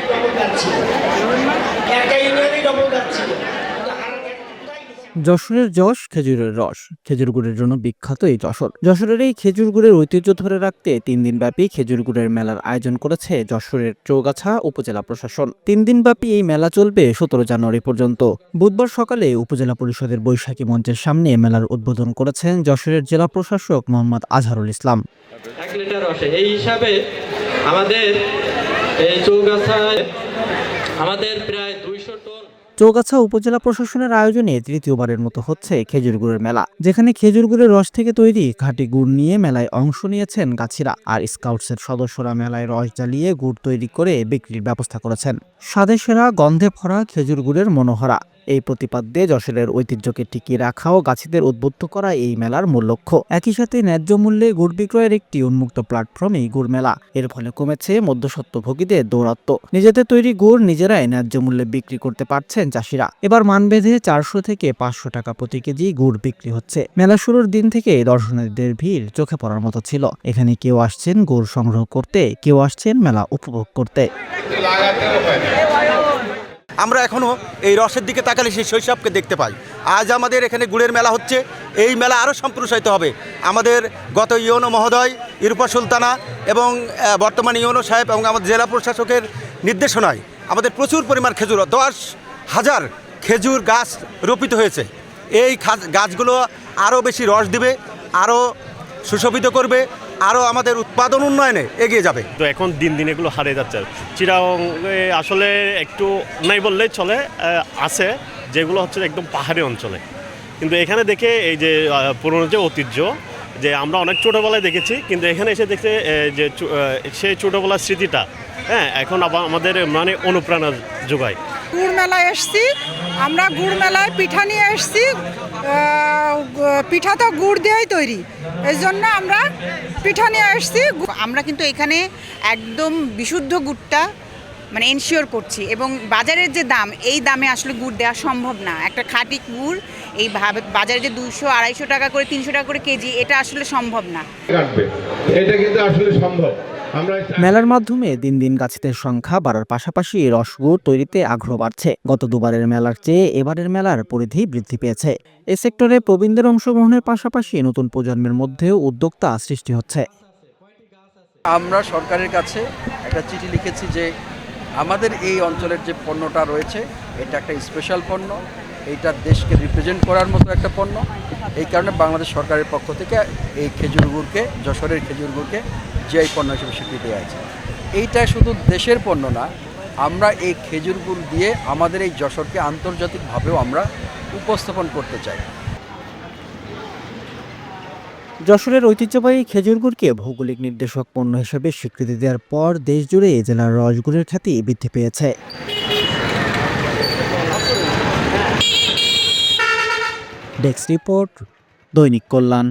ইউনিয়নে ডবল কাজ ছিল। একটা ইউনিয়নে ডবল কাজ ছিল। যশোরের যশ খেজুরের রস। খেজুর গুড়ের জন্য বিখ্যাত এই যশোর। যশোরের এই খেজুর গুড়ের ঐতিহ্য ধরে রাখতে তিন দিনব্যাপী খেজুর গুড়ের মেলার আয়োজন করেছে যশোরের চৌগাছা উপজেলা প্রশাসন। তিন দিনব্যাপী এই মেলা চলবে সতেরো জানুয়ারি পর্যন্ত। বুধবার সকালে উপজেলা পরিষদের বৈশাখী মঞ্চের সামনে মেলার উদ্বোধন করেছেন যশোরের জেলা প্রশাসক মোহাম্মদ আজহারুল ইসলাম। এই হিসাবে আমাদের এই আমাদের প্রায় চৌগাছা উপজেলা প্রশাসনের আয়োজনে তৃতীয়বারের মতো হচ্ছে খেজুর গুড়ের মেলা, যেখানে খেজুর গুড়ের রস থেকে তৈরি খাঁটি গুড় নিয়ে মেলায় অংশ নিয়েছেন গাছিরা আর স্কাউটসের সদস্যরা মেলায় রস জ্বালিয়ে গুড় তৈরি করে বিক্রির ব্যবস্থা করেছেন। স্বাদে সেরা গন্ধে ভরা খেজুর গুড়ের মনোহরা এই প্রতিপাদ্যে যশোরের ঐতিহ্যকে টিকিয়ে রাখা ও গাছিদের উদ্বুদ্ধ করা এই মেলার মূল লক্ষ্য। একই সাথে ন্যায্য মূল্যে গুড় বিক্রয়ের একটি উন্মুক্ত প্ল্যাটফর্ম এই গুড় মেলা। এর ফলে কমেছে মধ্যস্বত্বভোগীদের দৌরাত্ম্য। নিজেদের তৈরি গুড় নিজেরাই ন্যায্য মূল্যে বিক্রি করতে পারছেন চাষিরা। এবার মান বেঁধে চারশো থেকে পাঁচশো টাকা প্রতি কেজি গুড় বিক্রি হচ্ছে। মেলা শুরুর দিন থেকে দর্শনার্থীদের ভিড় চোখে পড়ার মতো ছিল। এখানে কেউ আসছেন গুড় সংগ্রহ করতে, কেউ আসছেন মেলা উপভোগ করতে। আমরা এখনও এই রসের দিকে তাকালে সেই শৈশবকে দেখতে পাই। আজ আমাদের এখানে গুড়ের মেলা হচ্ছে। এই মেলা আরও সম্প্রসারিত হবে। আমাদের গত ইউনো মহোদয় ইরুপা সুলতানা এবং বর্তমান ইউনো সাহেব এবং আমাদের জেলা প্রশাসকের নির্দেশনায় আমাদের প্রচুর পরিমাণ খেজুর, দশ হাজার খেজুর গাছ রোপিত হয়েছে। এই গাছগুলো আরও বেশি রস দিবে, আরও সুশোভিত করবে। আরও আমাদের উৎপাদন উন্নয়নে এগিয়ে যাবে। তো এখন দিন দিন এগুলো হারিয়ে যাচ্ছে। চিরাং আসলে একটু নাই বললেই চলে আছে, যেগুলো হচ্ছে একদম পাহাড়ি অঞ্চলে। কিন্তু এখানে দেখে এই যে পুরনো যে ঐতিহ্য, যে আমরা অনেক ছোটোবেলায় দেখেছি, কিন্তু এখানে এসে দেখতে যে সেই ছোটোবেলার স্মৃতিটা হ্যাঁ এখন আবার আমাদের মানে অনুপ্রেরণা যোগায় গুড় মেলায় এসছি। আমরা গুড় মেলায় পিঠা নিয়ে এসছি। পিঠা তো গুড় দিয়েই তৈরি। এই জন্য আমরা পিঠা নিয়ে এসছি। আমরা কিন্তু এখানে একদম বিশুদ্ধ গুড়টা মানে এনশিওর করছি এবং বাজারের যে দাম, এই দামে আসলে গুড় দেওয়া সম্ভব না। একটা খাঁটি গুড়, এই বাজারে যে দুশো আড়াইশো টাকা করে, তিনশো টাকা করে কেজি, এটা আসলে সম্ভব না। এটা কিন্তু আসলে সম্ভব। মেলার মাধ্যমে দিন দিন গাছিদের সংখ্যা বাড়ার পাশাপাশি রসগুড় তৈরিতে আগ্রহ বাড়ছে। গত দুবারের মেলার চেয়ে এবারের মেলার পরিধি বৃদ্ধি পেয়েছে। এ সেক্টরে প্রবীণদের অংশগ্রহণের পাশাপাশি নতুন প্রজন্মের মধ্যেও উদ্যোক্তা সৃষ্টি হচ্ছে। আমরা সরকারের কাছে একটা চিঠি লিখেছি যে আমাদের এই অঞ্চলের যে পণ্যটা রয়েছে এটা একটা স্পেশাল পণ্য। এইটা দেশকে রিপ্রেজেন্ট করার মতো একটা পণ্য। এই কারণে বাংলাদেশ সরকারের পক্ষ থেকে এই খেজুর গুড়কে যশোরের খেজুর গুড়কে জিআই পণ্য হিসেবে স্বীকৃতি আছে। এইটা শুধু দেশের পণ্য না, আমরা এই খেজুর গুড় দিয়ে আমাদের এই যশোরকে আন্তর্জাতিকভাবেও আমরা উপস্থাপন করতে চাই। যশোরের ঐতিহ্যবাহী খেজুর গুড়কে ভৌগোলিক নির্দেশক পণ্য হিসেবে স্বীকৃতি দেওয়ার পর দেশজুড়ে এ জেলার রসগুড়ের খ্যাতি বৃদ্ধি পেয়েছে। ডেস্ক রিপোর্ট, দৈনিক কল্যাণ।